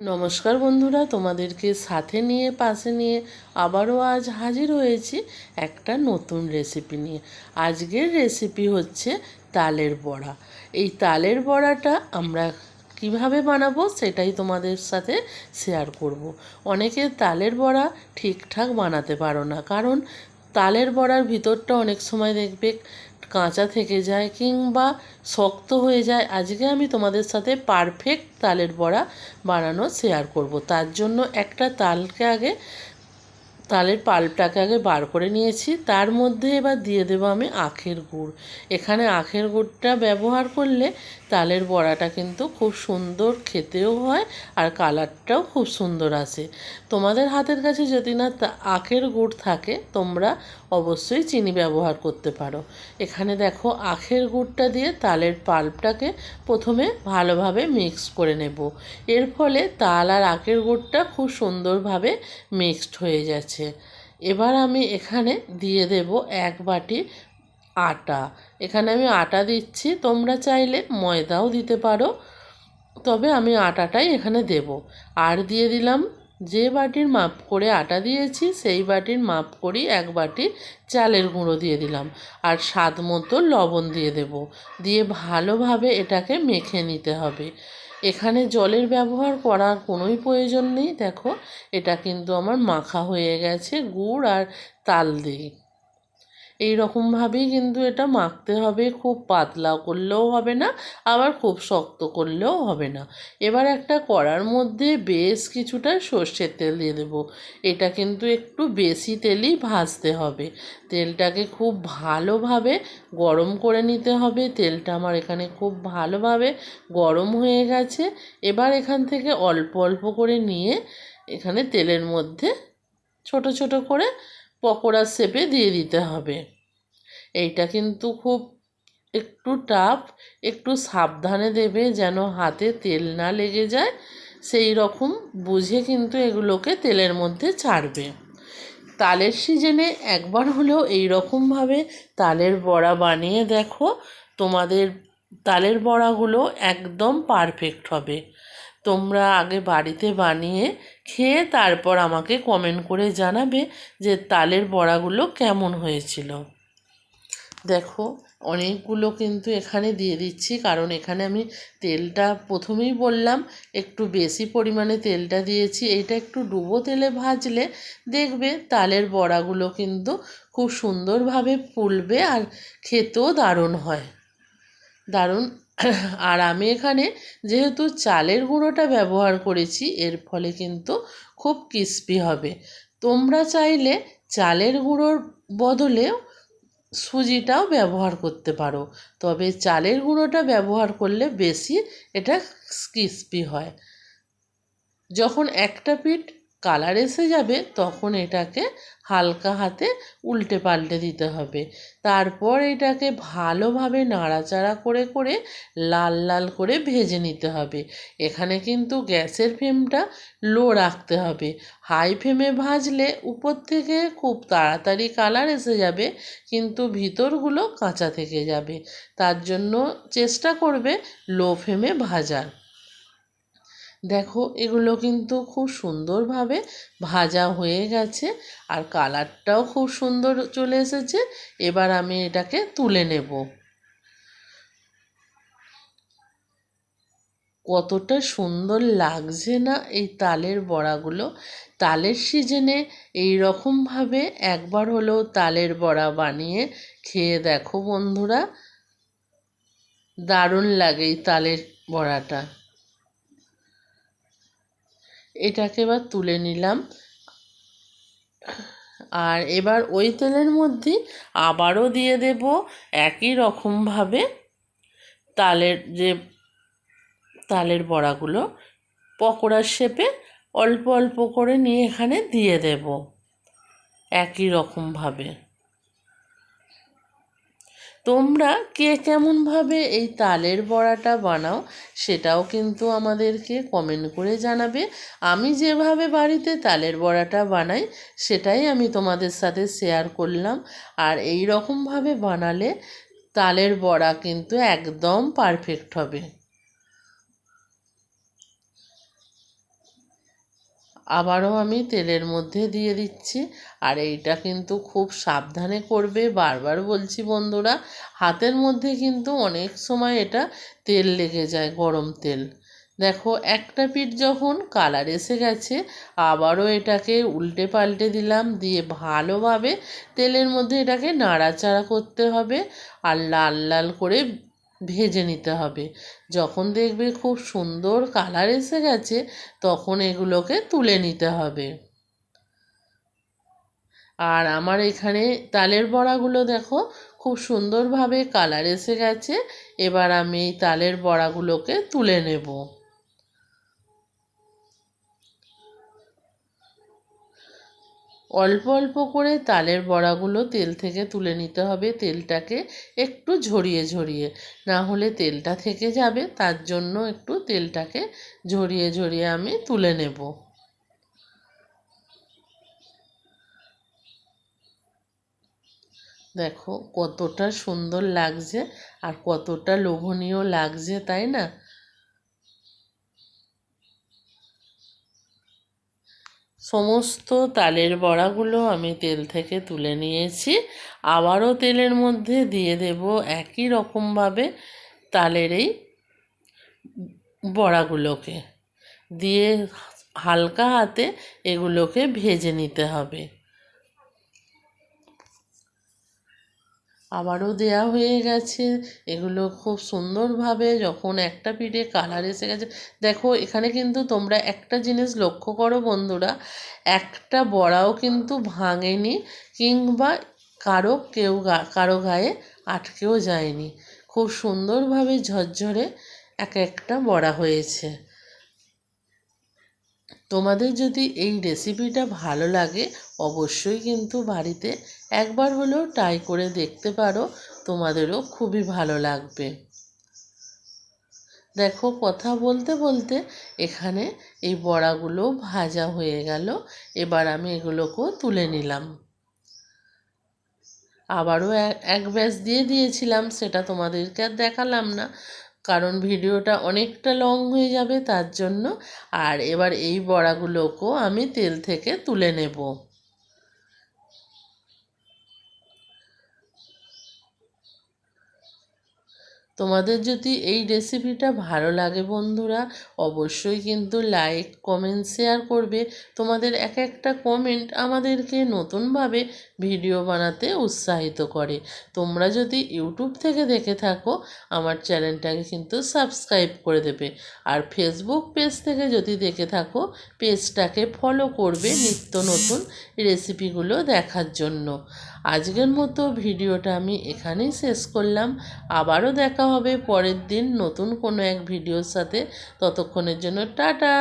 নমস্কার বন্ধুরা, তোমাদেরকে সাথে নিয়ে, পাশে নিয়ে আবারও আজ হাজির হয়েছি একটা নতুন রেসিপি নিয়ে আজকের রেসিপি হচ্ছে তালের বড়া এই তালের বড়াটা আমরা কীভাবে বানাবো সেটাই তোমাদের সাথে শেয়ার করব। অনেকে তালের বড়া ঠিকঠাক বানাতে পারো না, কারণ তালের বড়ার ভিতরটা অনেক সময় দেখবে কাঁচা থেকে যায় কিংবা শক্ত হয়ে যায়, আজকে আমি তোমাদের সাথে পারফেক্ট তালের বড়া বানানো শেয়ার করব। তার জন্য একটা তালকে আগে, তালের পাল্পটাকে আগে বার করে নিয়েছি। তার মধ্যে এবার দিয়ে দেবো আমি আখের গুড়। এখানে আখের গুড়টা ব্যবহার করলে তালের বড়াটা কিন্তু খুব সুন্দর খেতেও হয় আর কালারটাও খুব সুন্দর আসে তোমাদের হাতের কাছে যদি না আখের গুড় থাকে, তোমরা অবশ্যই চিনি ব্যবহার করতে পারো। এখানে দেখো আখের গুড়টা দিয়ে তালের পাল্পটাকে প্রথমে ভালোভাবে মিক্স করে নেব। এর ফলে তাল আর আখের গুড়টা খুব সুন্দরভাবে মিক্সড হয়ে যাচ্ছে। এবার আমি এখানে দিয়ে দেব এক বাটি আটা। এখানে আমি আটা দিচ্ছি, তোমরা চাইলে ময়দাও দিতে পারো। তবে আমি আটাটাই এখানে দেব। আর দিয়ে দিলাম যে বাটির মাপ করে আটা দিয়েছি, সেই বাটির মাপ করেই এক বাটি চালের গুঁড়ো দিয়ে দিলাম। আর স্বাদ মতো লবণ দিয়ে দেব। দিয়ে ভালোভাবে এটাকে মেখে নিতে হবে। এখানে জলের ব্যবহার করার কোনোই প্রয়োজন নেই। দেখো, এটা কিন্তু আমার মাখা হয়ে গেছে গুড় আর তাল দিয়ে। এই রকমভাবেই কিন্তু এটা মাখতে হবে, খুব পাতলা করলেও হবে না, আবার খুব শক্ত করলেও হবে না। এবার একটা কড়ার মধ্যে বেশ কিছুটা সর্ষের তেল দিয়ে দেব। এটা কিন্তু একটু বেশি তেলই ভাজতে হবে। তেলটাকে খুব ভালোভাবে গরম করে নিতে হবে। তেলটা আমার এখানে খুব ভালোভাবে গরম হয়ে গেছে। এবার এখান থেকে অল্প অল্প করে নিয়ে এখানে তেলের মধ্যে ছোট ছোট করে পকোড়ার শেপে দিয়ে দিতে হবে। এইটা কিন্তু খুব একটু টাফ একটু সাবধানে দেবে যেন হাতে তেল না লেগে যায়। সেই রকম বুঝে কিন্তু এগুলোকে তেলের মধ্যে ছাড়বে। তালের সিজনে একবার হলেও এই রকমভাবে তালের বড়া বানিয়ে দেখো, তোমাদের তালের বড়াগুলো একদম পারফেক্ট হবে। তোমরা আগে বাড়িতে বানিয়ে খেয়ে তারপর আমাকে কমেন্ট করে জানাবে যে তালের বড়াগুলো কেমন হয়েছিল। দেখো, অনেকগুলো কিন্তু এখানে দিয়ে দিচ্ছি, কারণ এখানে আমি তেলটা প্রথমেই বললাম, একটু বেশি পরিমাণে তেলটা দিয়েছি। এইটা একটু ডুবো তেলে ভাজলে দেখবে তালের বড়াগুলো কিন্তু খুব সুন্দরভাবে ফুলবে আর খেতেও দারুণ হয়। দারুণ আর আমি এখানে যেহেতু চালের গুঁড়োটা ব্যবহার করেছি, এর ফলে কিন্তু খুব ক্রিস্পি হবে। তোমরা চাইলে চালের গুঁড়োর বদলেও সুজিটাও ব্যবহার করতে পারো। তবে চালের গুঁড়োটা ব্যবহার করলে বেশি এটা ক্রিস্পি হয়। যখন একটা পিঠ কালার এসে যাবে, তখন এটাকে হালকা হাতে উল্টে পাল্টে দিতে হবে। তারপর এটাকে ভালোভাবে নাড়াচাড়া করে করে লাল লাল করে ভেজে নিতে হবে। এখানে কিন্তু গ্যাসের ফ্লেমটা লো রাখতে হবে। হাই ফ্লেমে ভাজলে উপর থেকে খুব তাড়াতাড়ি কালার এসে যাবে, কিন্তু ভিতরগুলো কাঁচা থেকে যাবে। তার জন্য চেষ্টা করবে লো ফ্লেমে ভাজার। দেখো, এগুলো কিন্তু খুব সুন্দরভাবে ভাজা হয়ে গেছে আর কালারটাও খুব সুন্দর চলে এসেছে। এবার আমি এটাকে তুলে নেব। কতটা সুন্দর লাগছে না এই তালের বড়াগুলো। তালের সিজনে এই রকমভাবে একবার হলেও তালের বড়া বানিয়ে খেয়ে দেখো বন্ধুরা, দারুণ লাগে এই তালের বড়াটা। এটাকে এবার তুলে নিলাম। আর এবার ওই তেলের মধ্যে আবারও দিয়ে দেব একই রকমভাবে তালের যে তালের বড়াগুলো, পকোড়ার শেপে অল্প অল্প করে নিয়ে এখানে দিয়ে দেব একই রকমভাবে। তোমরা কে কেমনভাবে এই তালের বড়াটা বানাও সেটাও কিন্তু আমাদেরকে কমেন্ট করে জানাবে। আমি যেভাবে বাড়িতে তালের বড়াটা বানাই সেটাই আমি তোমাদের সাথে শেয়ার করলাম। আর এই রকমভাবে বানালে তালের বড়া কিন্তু একদম পারফেক্ট হবে। আবারও আমি তেলের মধ্যে দিয়ে দিচ্ছি। আর এইটা কিন্তু খুব সাবধানে করবে। বারবার বলছি বন্ধুরা, হাতের মধ্যে কিন্তু অনেক সময় এটা তেল লেগে যায়, গরম তেল। দেখো, একটা পিঠ যখন কালার এসে গেছে, আবারও এটাকে উল্টে পাল্টে দিলাম। দিয়ে ভালোভাবে তেলের মধ্যে এটাকে নাড়াচাড়া করতে হবে। আর লাল লাল করে ভেজে নিতে হবে। যখন দেখবে খুব সুন্দর কালার এসে গেছে, তখন এগুলোকে তুলে নিতে হবে। আর আমার এখানে তালের বড়াগুলো দেখো, খুব সুন্দরভাবে কালার এসে গেছে। এবার আমি এই তালের বড়াগুলোকে তুলে নেব। অল্প অল্প করে তালের বড়াগুলো তেল থেকে তুলে নিতে হবে তেলটাকে একটু ঝরিয়ে ঝরিয়ে। না হলে তেলটা থেকে যাবে, তার জন্য একটু তেলটাকে ঝরিয়ে ঝরিয়ে আমি তুলে নেব। দেখো কতটা সুন্দর লাগছে আর কতটা লোভনীয় লাগছে, তাই না? সমস্ত তালের বড়াগুলো আমি তেল থেকে তুলে নিয়েছি। আবারও তেলের মধ্যে দিয়ে দেব একই রকমভাবে তালের এই বড়াগুলোকে। দিয়ে হালকা হাতে এগুলোকে ভেজে নিতে হবে। আবারও দেয়া হয়ে গেছে। এগুলো খুব সুন্দরভাবে যখন একটা পিঠে কালার এসে গেছে। দেখো, এখানে কিন্তু তোমরা একটা জিনিস লক্ষ্য করো বন্ধুরা, একটা বড়াও কিন্তু ভাঙেনি কিংবা কারও কেউ কারও গায়ে আটকেও যায়নি। খুব সুন্দরভাবে ঝরঝরে এক একটা বড়া হয়েছে। তোমাদের যদি এই রেসিপিটা ভালো লাগে, অবশ্যই কিন্তু বাড়িতে একবার হলেও ট্রাই করে দেখতে পারো, তোমাদেরও খুবই ভালো লাগবে। দেখো, কথা বলতে বলতে এখানে এই বড়াগুলো ভাজা হয়ে গেল। এবার আমি এগুলোকেও তুলে নিলাম। আবারও এক ব্যাস দিয়ে দিয়েছিলাম, সেটা তোমাদেরকে আর দেখালাম না। কারণ ভিডিওটা অনেকটা লং হয়ে যাবে তার জন্য। আর এবার এই বড়াগুলোকেও আমি তেল থেকে তুলে নেব। তোমাদের যদি এই রেসিপিটা ভালো লাগে বন্ধুরা, অবশ্যই কিন্তু লাইক কমেন্ট শেয়ার করবে। তোমাদের এক একটা কমেন্ট আমাদেরকে নতুনভাবে ভিডিও বানাতে উৎসাহিত করে। তোমরা যদি ইউটিউব থেকে দেখে থাকো, আমার চ্যানেলটাকে কিন্তু সাবস্ক্রাইব করে দেবে। আর ফেসবুক পেজ থেকে যদি দেখে থাকো পেজটাকে ফলো করবে নিত্য নতুন রেসিপিগুলো দেখার জন্য। আজকের মতো ভিডিওটা আমি এখানেই শেষ করলাম। আবারও দেখা হবে পরের দিন নতুন কোনো এক ভিডিওর সাথে। ততক্ষণের জন্য টাটা!